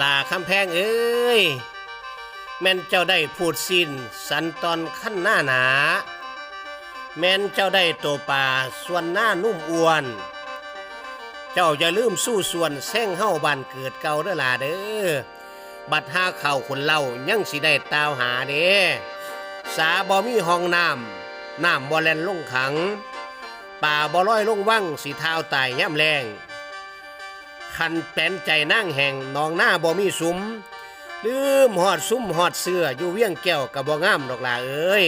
ลาคำแพงเอ้ย แม่นเจ้าได้พูดสิ้น สันตอนขั้นหน้าหนา แม่นเจ้าได้ตัวป่าส่วนหน้านุ่มอ้วน เจ้าอย่าลืมสู้ส่วนแซงเฮ้าบานเกิดเก่าเด้อล่ะเด้อบัดห้าเข่าคนเล่ายังสิได้ตาวหาเด้สาบ่มีห้องน้ำน้ำบ่แลนลงขัง ป่าบ่ลอยลงวังสีเท้าตายย่ำแรง คันแปนใจนั่งแห่งนองหน้าบ่มีสุมลืมหอดซุ้มหอดเสื้ออยู่เวียงแก้วกับบ่งามดอกล่ะเอ้ย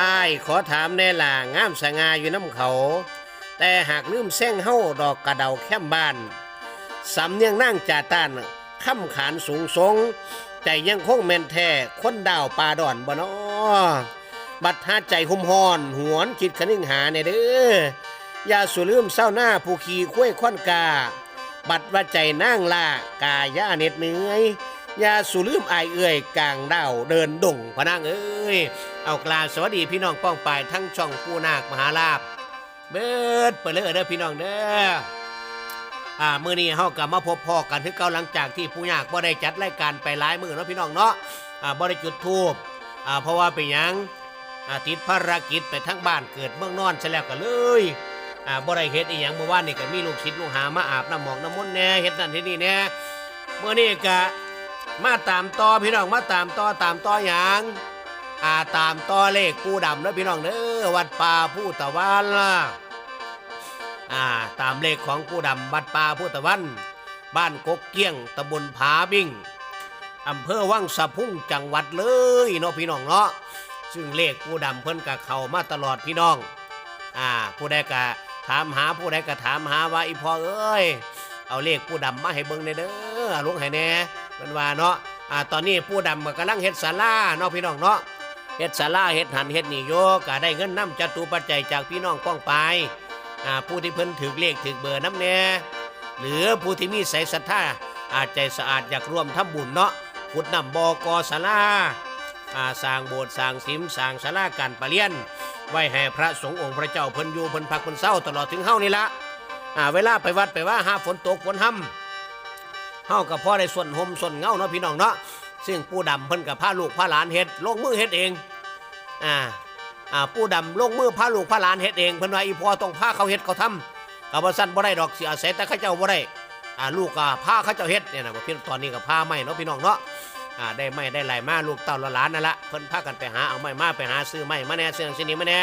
อ้ายขอถามแน่ล่ะงามสง่าอยู่น้ำเขา แต่หากลืมแซงเฮาดอกกระเดาแคมบ้านสำเนียงนั่งจ่าต้านค้ำขานสูงทรงใจยังคงแม่นแท้คนดาวปลาดอนบ่นอบัดหาใจหุ่มหอนหวนคิดคนึงหาเนี่ยเด้ออย่าสุลืมเศร้าหน้าผู้ขี่คุ้ยควันกา บัดว่าใจนั่งล่ากายาเน็ดเหนื่อยอย่าสุลืมอายเอื่อยกลางดาวเดินดงพนางเอ้ย เอากลาสวัสดีพี่น้องป้องปายทั้งช่องปูนาคมหาลาบ เบิดไปเลยเด้อพี่น้องเด้ออ่ามื้อนี้เฮากลับมาพบพ่อกันคือเก่าหลังจากที่ผู้ยากบ่ได้จัดรายการไปหลายมื้อเนาะพี่น้องเนาะอ่าบ่ได้จุดธูปอ่าเพราะว่าเป็นหยังอ่าติดภารกิจไปทั้งบ้านเกิดเมืองนอนซะแล้วก็เลย อ่าบ่ได้เฮ็ดอีหยังเมื่อวานนี่ก็มีลูกศิษย์ลูกหามาอาบน้ำหมอกน้ำมนต์แหน่เฮ็ดนั่นเฮ็ดนี่แหน่เมื้อนี้ก็มาตามต่อพี่น้องมาตามต่อตามต่อหยังอ่าตามต่อเลขปูดำเด้อพี่น้องเด้อวัดป่าผู้ตะวันล่ะอ่าตามเลขของผู้ดำบัดป่าพุทธวัน บ้านกกเกี้ยงตำบลผาบิ่งอำเภอวังสะพุ่งจังหวัดเลยเนาะพี่น้องเนาะซึ่งเลขผู้ดำเพิ่นกะเข้ามาตลอดพี่น้องอ่าผู้ใดกะ ถามหาผู้ใดกะถามหาว่าอีพ่อเอ้ย เอาเลขผู้ดำมาให้เบิ่งในเด้อลุงให้แน่เพิ่นว่าเนาะอ่าตอนนี้ผู้ดำกำลังเฮ็ดศาลาเนาะพี่น้องเนาะเฮ็ดศาลาเฮ็ดหันเฮ็ดนี่โยก็ได้เงินนํจตุปัจจัยจากพี่น้องป้องไปอ่าผู้ที่เพิ่นถือเลขถือเบอร์น้ำแน่หรือผู้ที่มีใส่ศรัทธาอาจใจสะอาดอยากร่วมทำบุญเนาะขุดนำบกศาลาอ่าสร้างโบสถ์สร้างสิมสร้างศาลาการประเรียน ไว้ให้พระสงฆ์องค์พระเจ้าเพิ่นอยู่เพิ่นพักเพิ่นเศร้าตลอดถึงเฮานี่ละอ่าเวลาไปวัดไปว่าหาฝนตกฝนห้ำเฮากับพ่อได้ส่วนห่มส่วนเงาเนาะพี่น้องเนาะซึ่งปู่ดำเพิ่นกับพาลูกพาหลานเฮ็ดลงมือเฮ็ดเองอ่าอ่าผู้ดำลงมือพาลูกพาหลานเฮ็ดเองเพิ่นว่าอีพ่อต้องพาเขาเฮ็ดเขาทำกับว่าสั้นบ่ได้ดอกสิอาศัยแต่เขาเจ้าบ่ได้อ่าลูกก็พาเขาเจ้าเฮ็ดเนี่ยนะพี่ตอนนี้ก็พาไม่เนาะพี่น้องเนาะ อ่าได้ไม่ได้หลายมาลูกเต้าหลานนั่นละเพิ่นพากันไปหาเอาไม้มาไปหาซื้อไม้มาแน่เสื่องสินี้มาแน่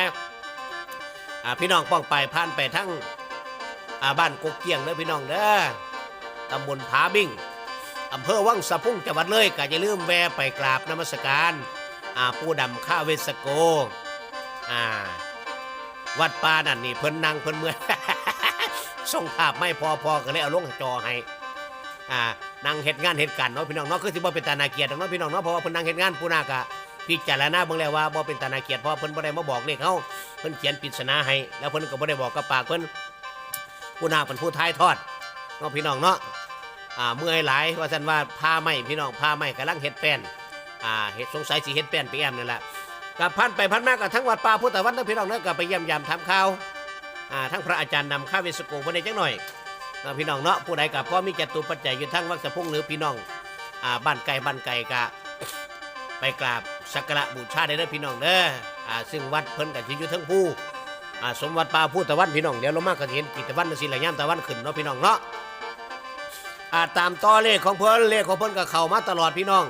อ่าพี่น้องป้องไปผ่านไปทั้งอ่าบ้านกกเกียงเด้อพี่น้องเด้อตำบลผาบิ่งอำเภอวังสะพุ่งจังหวัดเลยก็อย่าลืมแวะไปกราบนมัสการอ่าผู้ดำข้าเวสโกอ่าวัดป่านั่นนี่เพิ่นนั่งเพิ่นเมื่อส่งภาพไม่พอพอก็เลยเอาลงจอให้ อ่านั่งเฮ็ดงานเฮ็ดการเนาะพี่น้องเนาะคือสิบ่เป็นตานาเกียรติเนาะพี่น้องเนาะเพราะว่าเพิ่นนั่งเฮ็ดงานผู้นาก็พิจารณาเบิ่งแล้วว่าบ่เป็นตานาเกียรติเพราะเพิ่นบ่ได้มาบอกเลขเฮาเพิ่นเขียนปริศนาให้แล้วเพิ่นก็บ่ได้บอกกับปากเพิ่นผู้นาเป็นผู้ท้ายทอดเนาะพี่น้องเนาะอ่าเมื่อยหลายว่าซั่นว่าพาไม่พี่น้องพาไม่กำลังเฮ็ดแป้นอ่าเฮ็ดสงสัยสิเฮ็ดแป้นไปแอมนั่นแหละกับพันไปพันมากกับทั้งวัดป่าพุทธวันนะพี่น้องเนอะกับไปเยี่ยมยามทำข่าวอ่าทั้งพระอาจารย์นำข้าเวสโกมาได้จังหน่อย นะพี่น้องเนาะผู้ใดกับพ่อมีจตุปัจจัยอยู่ทั้งวัดสะพุงหรือพี่น้องอ่าบ้านไก่บ้านไก่กะไปกราบสักการะบูชาได้เด้อพี่น้องเด้ออ่าซึ่งวัดเพิ่นกับที่อยู่ทั้งผู้อ่าสมวัดป่าพุทธวันพี่น้องเดี๋ยวเรามากกันเห็นกิจวันสิละย่ามตะวันขึ้นเนาะพี่น้องเนาะอ่าตามต่อเลขของเพิ่นเลขของเพิ่นก็เข้ามาตลอดพี่น้อง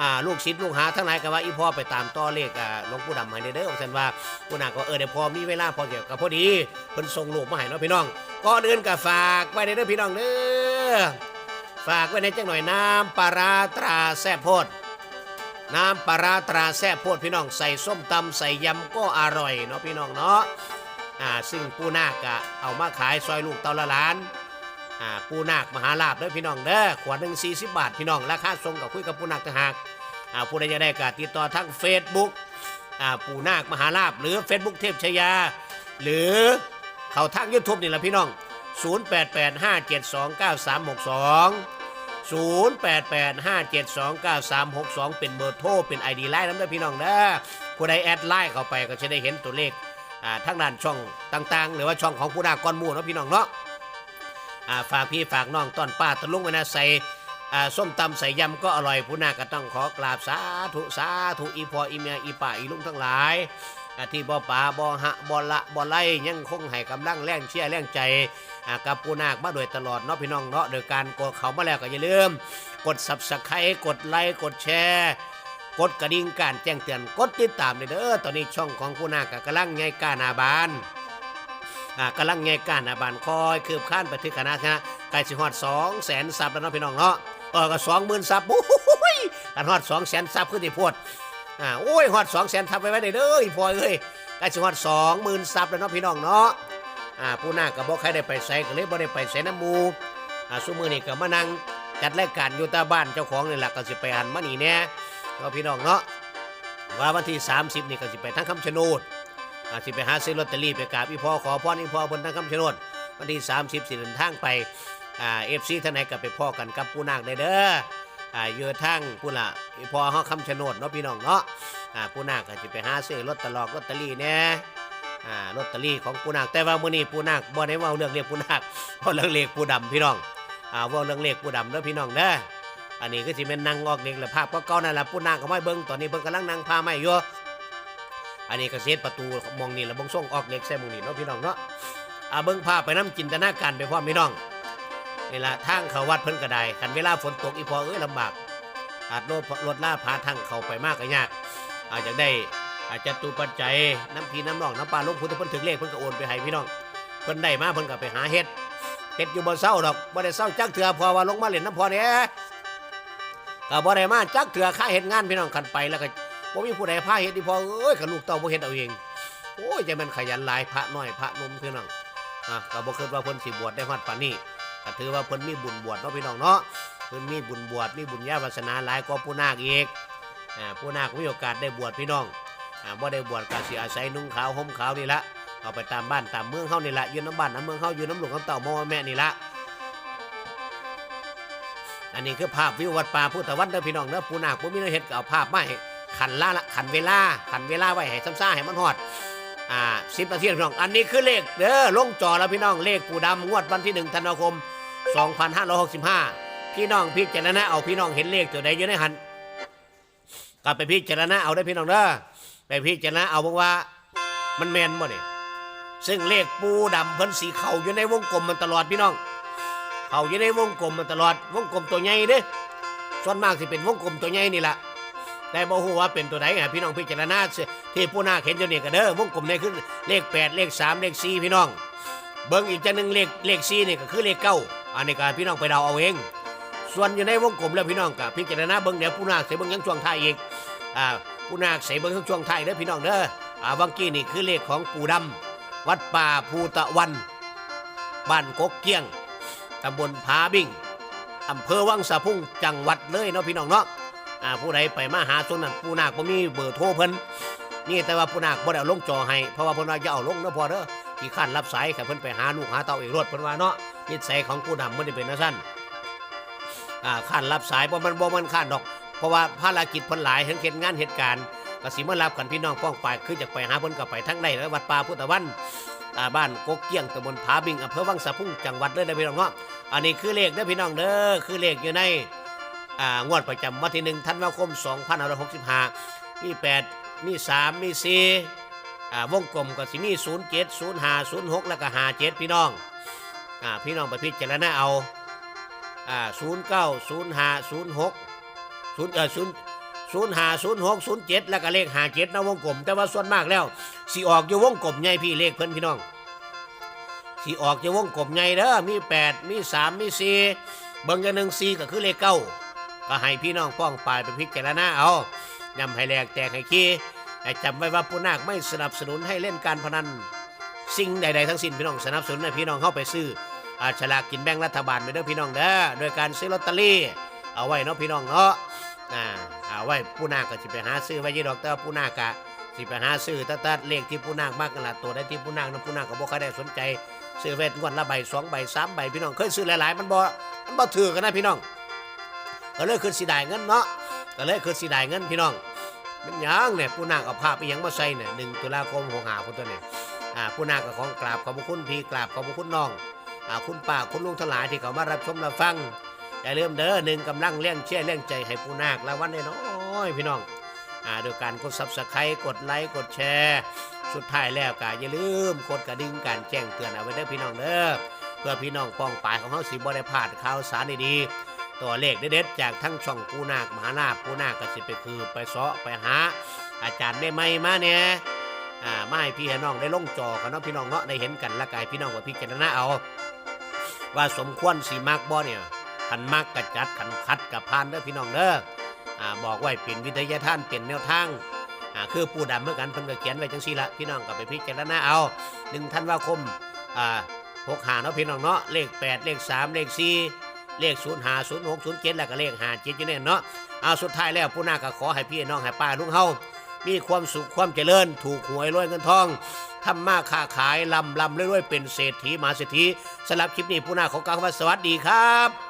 อ่าลูกศิษย์ลูกหาทั้งหลายก็ว่าอีพ่อไปตามต่อเลขอ่าหลวงปู่ดำให้เด้อของฉันว่าผู้นาก็เออเดี๋ยวพอมีเวลาพอเกี่ยวกับพอดีเพิ่นส่งลูกมาให้เนาะพี่น้อง ก็เดินกับฝากไว้ในเด้อพี่น้องเด้อฝากไว้ในจังหน่อยน้ำปลาราตราแซ่บโพดน้ำปลาราตราแซ่บโพดพี่น้องใส่ส้มตำใส่ยำก็อร่อยเนาะพี่น้องเนาะอ่าซึ่งปูนาคก็เอามาขายซอยลูกเตาละล้านอ่าปูนาคมหาลาบเด้อพี่น้องเด้อขวดหนึ่ง40บาทพี่น้องราคาส่งกับคุยกับปูนาคต่างหากอ่าผู้ใดจะได้ก็ติดต่อทั้ง Facebook อ่าปูนาคมหาลาบหรือ Facebook เทพชยา หรือ เขาทาง YouTube นี่แหละพี่น้อง 0885729362 0885729362 เป็นเบอร์โทรเป็น ID ไลน์น้ำเด้อพี่น้องเด้อผู้ใดแอดไลน์เข้าไปก็จะได้เห็นตัวเลขอ่าทั้งด้านช่องต่างๆ หรือว่าช่องของปูนาก้อนหมูเนาะพี่น้องเนาะอ่าฝากพี่ฝากน้องต้อนป้าตะลุงไว้นะใส่อ่าส้มตำใส่ยำก็อร่อยผู้นาก็ต้องขอกราบสาธุสาธุอีพออีเมียอีป่าอีลุงทั้งหลาย อ่าที่บ่ป่าบ่หะบ่ละบ่ไล่ยังคงให้กำลังแรงเชียร์แรงใจกับผู้นาคมาโดยตลอดเนาะพี่น้องเนาะโดยการกดเขามาแล้วก็อย่าลืม กด subscribe กดไลค์กดแชร์กดกระดิ่งการแจ้งเตือนกดติดตามเลยเด้อตอนนี้ช่องของผู้นาคก็กำลังไงกล้าหนาบานอ่ากำลังไงกล้าหนาบานคอยคืบข้านไปถึงคณะนะใกล้สิฮอด2แสนซับแล้วเนาะพี่น้องเนาะเออก็20,000ซับโอ้ยกันฮอด2แสนซับขึ้นที่พวด อ่าโอ้ยฮอด2แสนซับไปไว้ได้เด้ออีพอยเอ้ยใกล้สิฮอด20,000ซับแล้วเนาะพี่น้องเนาะอ่าผู้นาก็บ่ใครได้ไปใส่ก็เลยบ่ได้ไปใส่น้ำมูอ่าซุมือนี้ก็มานั่งจัดรายการอยู่ตาบ้านเจ้าของนี่แหละก็สิไปหันมานี่แน่ก็พี่น้องเนาะว่าวันที่ 30 นี่ก็สิไปทั้งคำชะโนดอาสิไปหาซื้อลอตเตอรี่ไปกราบอีพ่อขอพรอีพ่อบนทั้งคำชะโนดวันที่ 30สิเดินทางไปอ่าเอฟซีท่านไหนก็ไปพ่อกันกับปูนาคได้เด้อ อ่าเยอะทั้งปูละอีพ่อเฮาคำชะโนดเนาะพี่น้องเนาะอ่าปูนาคก็สิไปหาซื้อลอตเตอรี่ลอตเตอรี่แน่อ่าลอตเตอรี่ของปูนาคแต่ว่ามื้อนี้ปูนาคบ่ได้เว้าเรื่องเลขปูนาคเพราะเรื่องเลขปูดำพี่น้องอ่าเว้าเรื่องเลขปูดำเด้อพี่น้องเด้ออันนี้ก็สิเป็นนางออกเด็กละภาพก็เก่านั่นละผู้นางก็ไม่เบิ่งตอนนี้เบิ่งกำลังนางพาไม่อยู่อันนี้ก็เสียประตูมองนี่ล้วเบิ่งส่งออกเด็กใส่หมองนี่เนาะพี่น้องเนาะอ่าเบิ่งภาพไปน้ำจินตนาการไปพร้อมพี่น้อง นี่ละทางเขาวัดเพิ่นก็ได้คันเวลาฝนตกอีพอเอ้ยลำบาก อาจรถรถล่าพาทางเขาไปมากก็ยาก อาจจะได้อาจจะตูปัจจัยน้ำพีน้ำนองน้ำปลาลงพุทธเพิ่นถึงเลขเพิ่นก็โอนไปให้พี่น้องเพิ่นได้มาเพิ่นก็ไปหาเฮ็ดเฮ็ดอยู่บ่เศร้าดอกบ่ได้เศร้าจักเถื่อพอว่าลงมาเล่นน้ำพอเนี่ยก็บ่ได้มาจักเถื่อค่าเฮ็ดงานพี่น้องกันไปแล้วก็บ่มีผู้ใดพาเฮ็ดอีพอเอ้ยกับลูกเต้าบ่เฮ็ดเอาเองโอ้ยใจมันขยันหลายพระน้อยพระนมพี่น้องอะก็บ่คิดว่าเพิ่นสิบวชได้ฮอดปานนี้ ก็ถือว่าเพิ่นมีบุญบวชเนาะพี่น้องเนาะเพิ่นมีบุญบวชมีบุญญาวาสนาหลายกว่าผู้นาคอีกอ่าผู้นาคมีโอกาสได้บวชพี่น้องอ่าบ่ได้บวชก็สิอาศัยนุ่งขาวห่มขาวนี่ละเอาไปตามบ้านตามเมืองเฮานี่ละอยู่น้ำบ้านน้ำเมืองเฮาอยู่น้ำหลวงน้ำเต่าพ่อแม่นี่ละอันนี้คือภาพวิววัดป่าพุทธวันเด้อพี่น้องเด้อปูนาคบ่มีแนวเฮ็ดก็เอาภาพมาให้ขันล่าละขันเวลาขันเวลาไว้ให้ซ้ำซ่าให้มันฮอด อ่า10นาทีพี่น้อง อันนี้คือเลขเด้อลงจอแล้วพี่น้องเลขปูดำงวดวันที่1ธันวาคม 2565 พี่น้องพิจารณาเอาพี่น้องเห็นเลขตัวใดอยู่ในหันกลับไปพิจารณาเอาได้พี่น้องเด้อไปพิจารณาเอาบอกว่ามันแมนบ่นี่ซึ่งเลขปูดำเพิ่นสีเข่าอยู่ในวงกลมมันตลอดพี่น้อง เข่าอยู่ในวงกลมมาตลอดวงกลมตัวใหญ่เด้ส่วนมากสิเป็นวงกลมตัวใหญ่นี่แหละ แต่บ่ฮู้ว่าเป็นตัวไหนฮะพี่น้องพิจารณาสิที่ผู้นาเห็นอยู่นี่ก็เด้อวงกลมในขึ้นเลข 8 เลข 3 เลข 4 พี่น้อง เบิ่งอีกจังหนึงเลขเลข4นี่ก็คือเลข9อันนี้ก็พี่น้องไปเดาเอาเอง ส่วนอยู่ในวงกลมแล้วพี่น้องก็พิจารณาเบิ่งเดี๋ยวผู้นาคใส่เบิ่งยังช่วงท้ายอีกอ่าผู้นาคใส่เบิ่งทั้งช่วงท้ายเด้อพี่น้องเด้ออ่าวังกี้นี่คือเลขของปู่ดำวัดป่าภูตะวันบ้านกกเกี้ยงตำบลผาบิ่งอำเภอวังสะพุ่งจังหวัดเลยเนาะพี่น้องเนาะ อ่าผู้ใดไปมาหาส่วนนั้นผู้นาคบ่มีเบอร์โทรเพิ่นนี่แต่ว่าผู้นาคบ่ได้เอาลงจอให้เพราะว่าเพิ่นว่าอย่าเอาลงเด้อพอเด้อขี้ข้านรับสายค่ะเพิ่นไปหาลูกหาเต้าเอกรถเพิ่นว่าเนาะนิสัยของผู้นำบ่ได้เป็นจังซั่นอ่าข้านรับสายบ่มันบ่มันข้านดอก เพราะว่าภารกิจเพิ่นหลายทั้งเฮ็ดงานเหตุการณ์ก็สิมารับกันพี่น้องป้องปายคือจะไปหาเพิ่นก็ไปทั้งใดแล้ววัดป่าพุทธวันอ่าบ้านกกเกี้ยงตำบลผาบิงอำเภอวังสะพุ่งจังหวัดเลยนะพี่น้องเนาะอันนี้คือเลขเด้อพี่น้องเด้อคือเลขอยู่ใน งวดประจำวันที่หนึ่งธันวาคม2565 มี 8 มี 3 มี4อ่าวงกลมก็สิมี 07 05 06 แล้วก็ 57 พี่น้องอ่าพี่น้องไปพิจารณาเอาอ่า09 05 06 0เอ่อ0 0 5 0 6 0 7 แล้วก็เลข57นะวงกลม แต่ว่าส่วนมากแล้วสีออกอยู่วงกลมใหญ่พี่เลขเพิ่นพี่น้องสีออกอยู่วงกลมใหญ่เด้อมี 8 มี 3 มี 4 เบิ่งอย่างหนึ่ง4ก็คือเลขเก็ให้พี่น้องป้องปายไปพิจารณาเอานำให้แหลกแตกให้ขี้ให้จำไว้ว่าผู้นาคไม่สนับสนุนให้เล่นการพนัน สิ่งใด ๆ ทั้งสิ้นพี่น้องสนับสนุนให้พี่น้องเข้าไปซื้ออาฉลากกินแบ่งรัฐบาลไปเด้อพี่น้องเด้อโดยการซื้อลอตเตอรี่ เอาไว้เนาะพี่น้องเนาะอ่าเอาไว้ผู้นาคก็สิไปหาซื้อไว้ยี่ดอกเตอร์ผู้นาคกะสิไปหาซื้อตัดตัดเลขที่ผู้นางมากกันละตัวได้ที่ผู้นางนะผู้นางก็บ่ค่อยได้สนใจซื้อเวทงวดละใบสองใบสามใบพี่น้องเคยซื้อหลายๆมันบ่มันบ่ถือกันนะพี่น้อง ก็เลยคือสิได้เงินเนาะก็เลยคือสิได้เงินพี่น้องเป็นหยังเนี่ยผู้นางเอาภาพอีหยังมาใส่เนี่ยหนึ่งตุลาคมหกหาคนตัวเนี่ยอ่าผู้นางก็ของกราบขอบคุณพี่กราบขอบคุณน้องอ่าคุณป้าคุณลุงทั้งหลายที่เขามารับชมรับฟังอย่าลืมเด้อหนึ่งกำลังเลี้ยงเชื่อเลี้ยงใจให้ผู้นาคละวันน้อยพี่น้องอ่าโดยการกดซับสไครต์กดไลค์กดแชร์สุดท้ายแล้วก็อย่าลืมกดกระดิ่งการแจ้งเตือนเอาไว้เด้อพี่น้องเด้อเพื่อพี่น้องป้องปายของเฮาสิบ่ได้พลาดข่าวสารดีๆ ตัวเลขเด็ดๆจากทั้งช่องปูนาคมหานาคปูนาคก็สิไปคือไปเสาะไปหา อาจารย์ได้ไหมมาเนี่ยอ่ามาให้พี่น้องได้ลงจอกันเนาะพี่น้องเนาะได้เห็นกันและกายพี่น้องว่าพี่เจารณาเอา ว่าสมควรสีมักบ่เนี่ยขันมักกระจัดขันคัดกับพานเด้อพี่น้องเด้ออ่าบอกไว้เป็นวิทยาท่านเป็นแนวทางอ่าคือปูดำเมื่อกันเพิ่นก็เขียนไว้จังซี่ละพี่น้องก็ไปพิจารณาเอาหนึ่งธันวาคมอ่าหกหาเนาะพี่น้องเนาะเลขแปดเลขสามเลขสี่ เลขศูนย์หาศูนย์หกศูนย์เจ็ดแล้วก็เลขหาเจ็ดอยู่เนี่ยเนาะเอาสุดท้ายแล้วผู้นาก็ขอให้พี่น้องให้ป้าลุงเฮามีความสุขความเจริญ ถูกหวยรวยเงินทองทำมาค้าขายลำลำรวยๆเป็นเศรษฐีมหาเศรษฐีสำหรับคลิปนี้ผู้นาขอกล่าวคำว่าสวัสดีครับ